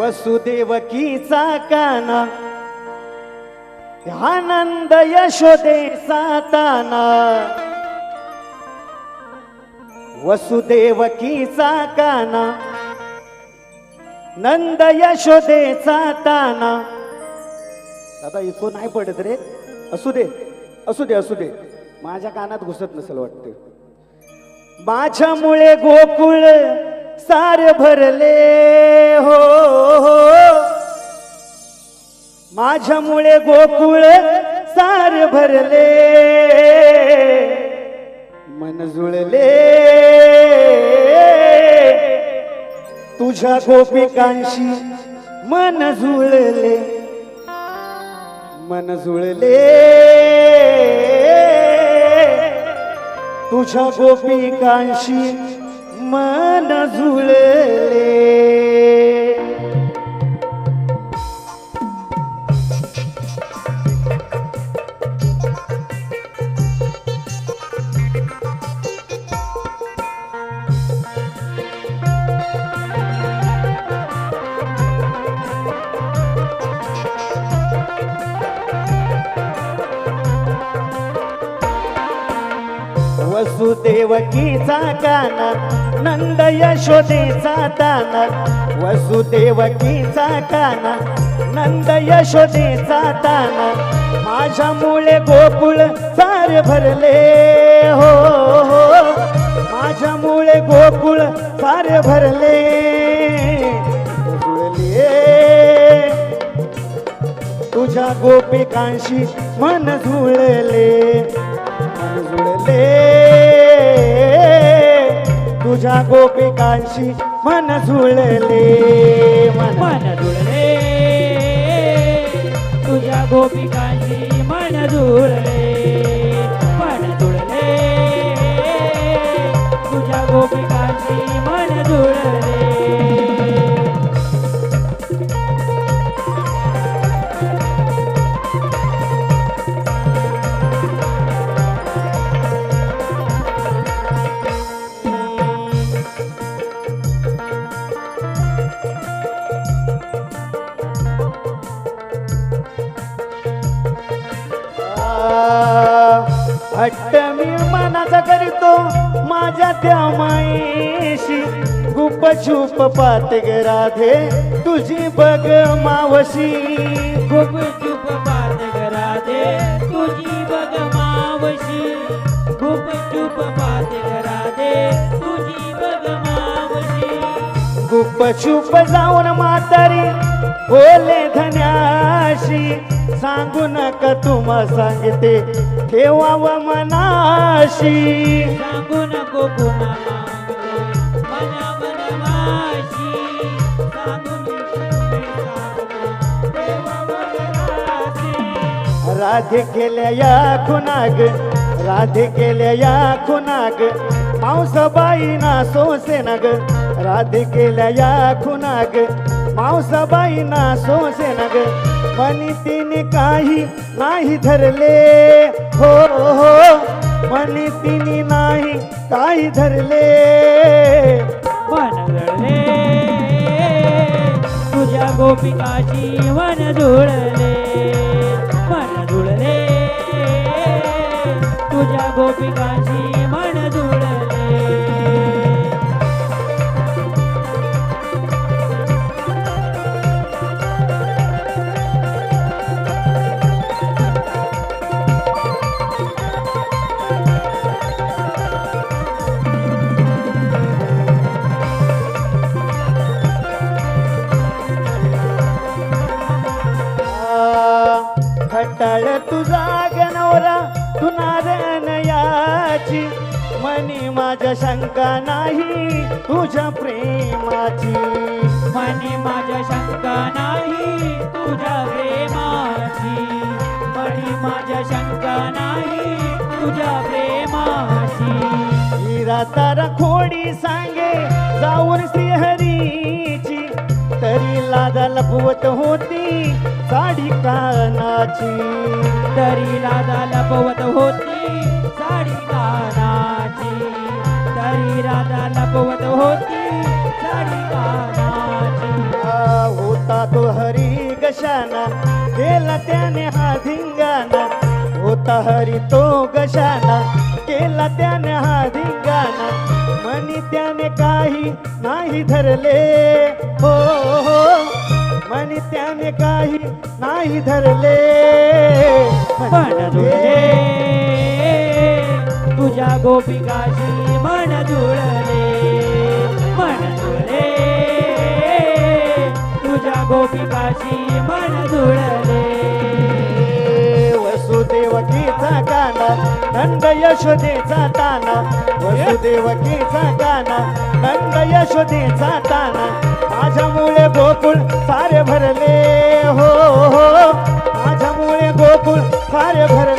वसुदेवकीचा काना आनंद यशोदे साताना. वसुदेवकीचा काना नंद यशोदे साताना. आता इको नाही पडत रे. असू दे असू दे असू दे. माझ्या कानात घुसत नसेल वाटते. माझ्यामुळे गोकुळ सार भरले हो हो. माझ्यामुळे गोकुळ सार भरले. मन जुळले. तुझ्या गोपिकांशी मन जुळले. मन जुळले. तुझ्या गोपिकांशी मन जुळले वसुदेवकीचा काना नंद यशोदेचा ताना. वसुदेवकीचा काना नंद यशोदेचा ताना. माझ्यामुळे गोकुळ सार भरले हो हो. माझ्यामुळे गोकुळ सार भरले. तुझ्या गोपिकांशी मन जुळले. मन जुळले. तुझ्या गोपिकांशी मन जुळले मन. मन जुळले. तुझ्या गोपिकांशी मन जुळले. मनाचा करतो माझ्या त्या माईशी गुप छुप पात ग राधे तुझी बग मावशी. खूप चुप पात घरादे तुझी बघ मावशी. खूप चुप पात घरादे तुझी बघ मावशी. गुप छुप जाऊन म्हातारी बोले धन्याशी. सांगू नका तुम्हा सांगते ठेवाव मनाशी. सांगू नको कुणाला. राधे केल्या या खुनाग राधे केल्या या खुनाग. मावसाबाई ना सोसे नग राधे केल्या या खुनाग. मावसाबाई ना सोसे नग मनी तिने काही नाही धरले. हो हो मनी तिने नाही काही धरले. मन जुळले तुझ्या गोपिकाची मन जुळले. मन जुळले. तुझ्या गोपिकाची मन जुळले. खटाळ तुझा गणवरा तू नारायणयाची मनी माझ्या शंका नाही तुझ्या प्रेमाची. मनी माझ्या शंका नाही तुझ्या प्रेमाची. मनी माझ्या शंका नाही तुझ्या प्रेमाची. हिरा तारा खोडी सांगे जाऊन श्रीहरीची. तरी लादा लपवत होती साडी कानाची तरी लादा लपवत होती साडी कानाची तरी राधा लपवत होती साडी कानाची होता तो हरी गशाना केला त्याने हा धिंगाणा. होता हरी तो गशाना केला त्याने हा धिंगाणा. मनी त्याने काही नाही धरले. हो हो. हो. मनी त्याने काही नाही धरले. मन जुळले तुझ्या गोपिकाशी मन जुळले. मन जुळले तुझ्या गोपिकाशी मन जुळले. वसुदेवकीचा गाणा नंद यशोदेचा ताना वसुदेवकीचा गाणा नंद यशोदेचा ताना माझ्यामुळे गोकुळ सारे भरले. हो हो, हो. माझ्यामुळे गोकुळ सारे भरले.